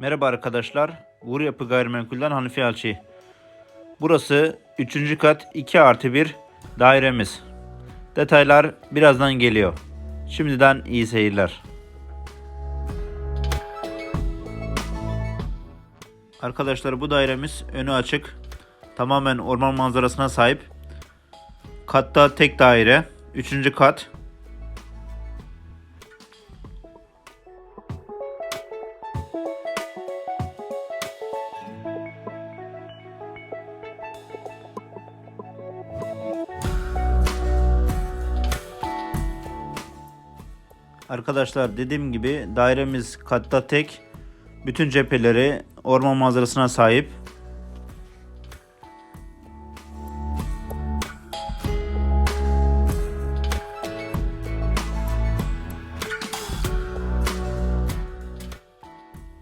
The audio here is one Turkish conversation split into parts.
Merhaba arkadaşlar. Uğur Yapı Gayrimenkul'den Hanifi Alçı. Burası 3. kat 2 artı 1 dairemiz. Detaylar birazdan geliyor. Şimdiden iyi seyirler. Arkadaşlar bu dairemiz önü açık. Tamamen orman manzarasına sahip. Katta tek daire. 3. kat. Arkadaşlar dediğim gibi dairemiz katta tek. Bütün cepheleri orman manzarasına sahip.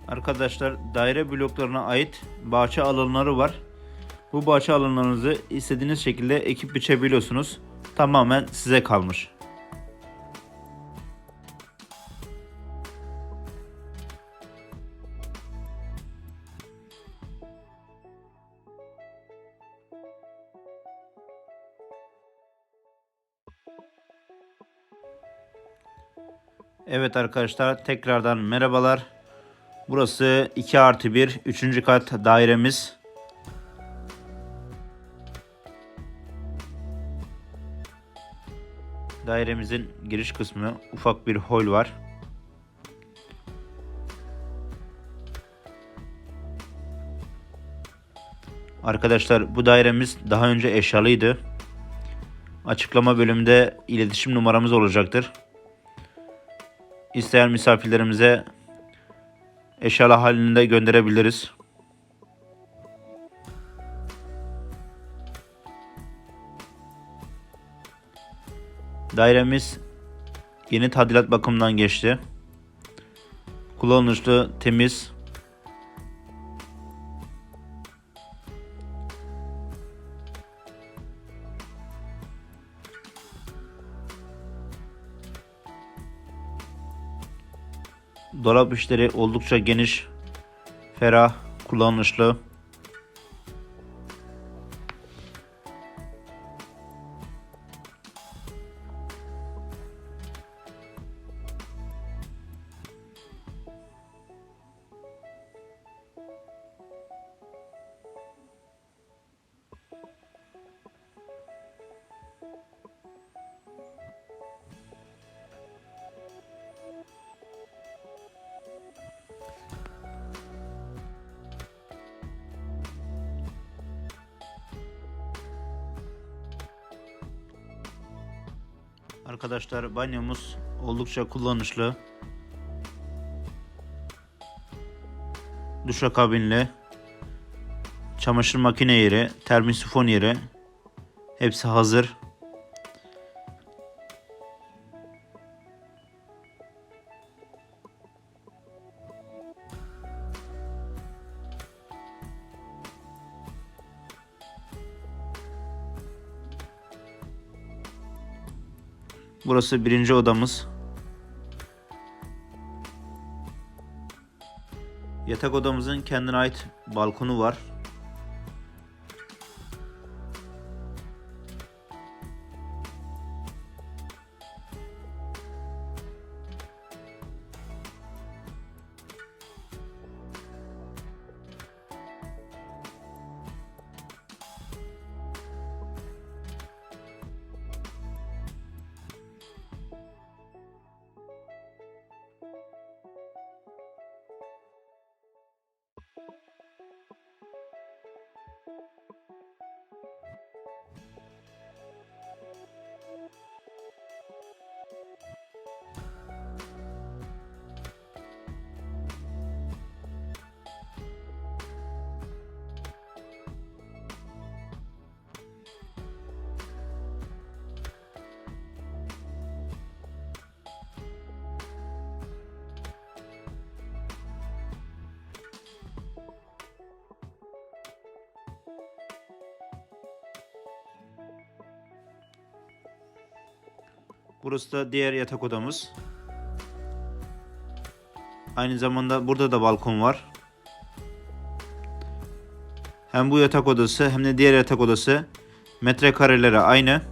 Arkadaşlar daire bloklarına ait bahçe alanları var. Bu bahçe alanlarınızı istediğiniz şekilde ekip biçebiliyorsunuz. Tamamen size kalmış. Evet arkadaşlar tekrardan merhabalar. Burası 2 artı 1 3. kat dairemiz. Dairemizin giriş kısmı ufak bir hol var. Arkadaşlar bu dairemiz daha önce eşyalıydı. Açıklama bölümünde iletişim numaramız olacaktır. İsteyen misafirlerimize eşyalı halinde gönderebiliriz. Dairemiz yeni tadilat bakımından geçti. Kullanışlı, temiz. Dolap işleri oldukça geniş, ferah, kullanışlı. Arkadaşlar banyomuz oldukça kullanışlı. Duşakabinli. Çamaşır makine yeri, termosifon yeri. Hepsi hazır. Burası birinci odamız. Yatak odamızın kendine ait balkonu var. Burası da diğer yatak odamız. Aynı zamanda burada da balkon var. Hem bu yatak odası hem de diğer yatak odası metrekarelere aynı.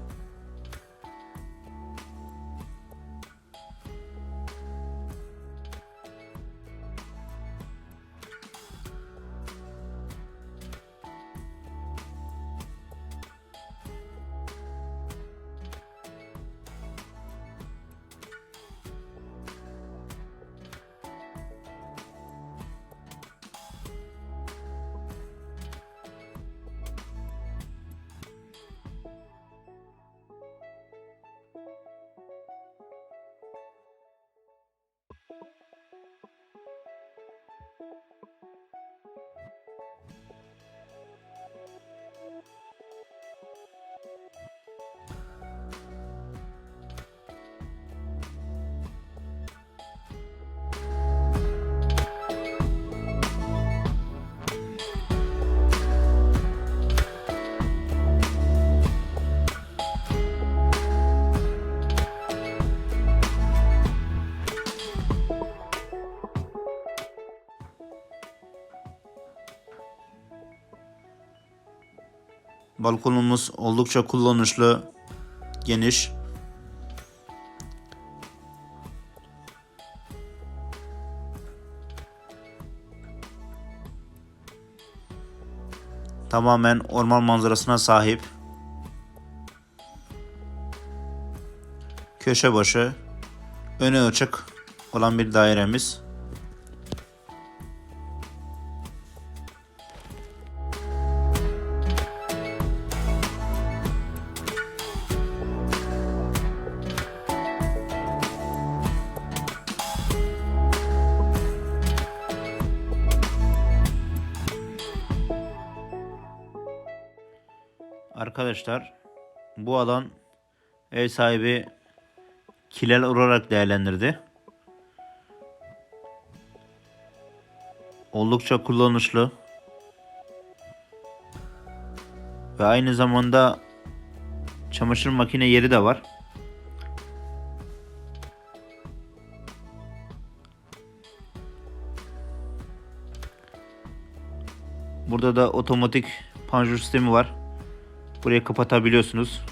Balkonumuz oldukça kullanışlı, geniş. Tamamen orman manzarasına sahip. Köşe başı, önü açık olan bir dairemiz. Arkadaşlar bu alan ev sahibi kilel olarak değerlendirdi. Oldukça kullanışlı. Ve aynı zamanda çamaşır makine yeri de var. Burada da otomatik panjur sistemi var. Burayı kapatabiliyorsunuz.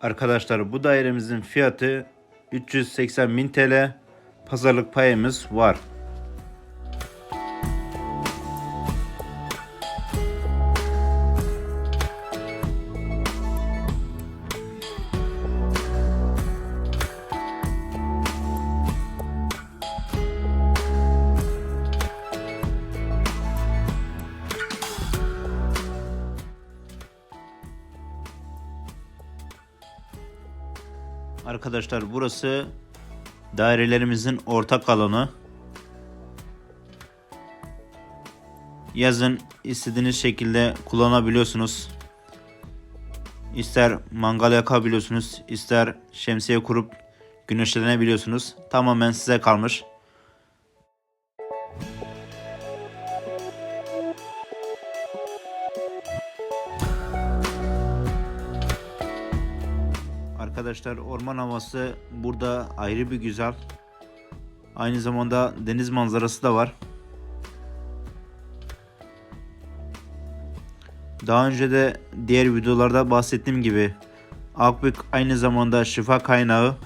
Arkadaşlar bu dairemizin fiyatı 380 bin TL. Pazarlık payımız var. Arkadaşlar burası dairelerimizin ortak alanı. Yazın istediğiniz şekilde kullanabiliyorsunuz. İster mangal yakabiliyorsunuz, ister şemsiye kurup güneşlenebiliyorsunuz. Tamamen size kalmış. Arkadaşlar orman havası burada ayrı bir güzel. Aynı zamanda deniz manzarası da var. Daha önce de diğer videolarda bahsettiğim gibi Akbük aynı zamanda şifa kaynağı.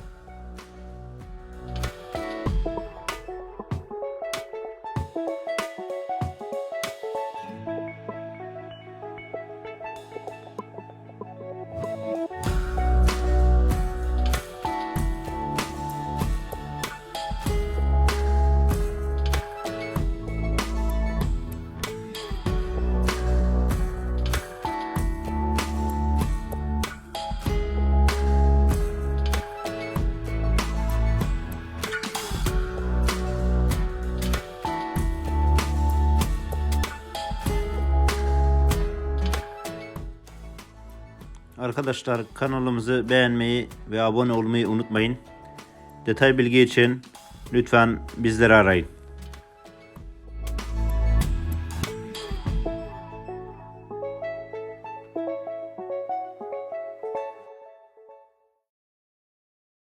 Arkadaşlar kanalımızı beğenmeyi ve abone olmayı unutmayın. Detay bilgi için lütfen bizleri arayın.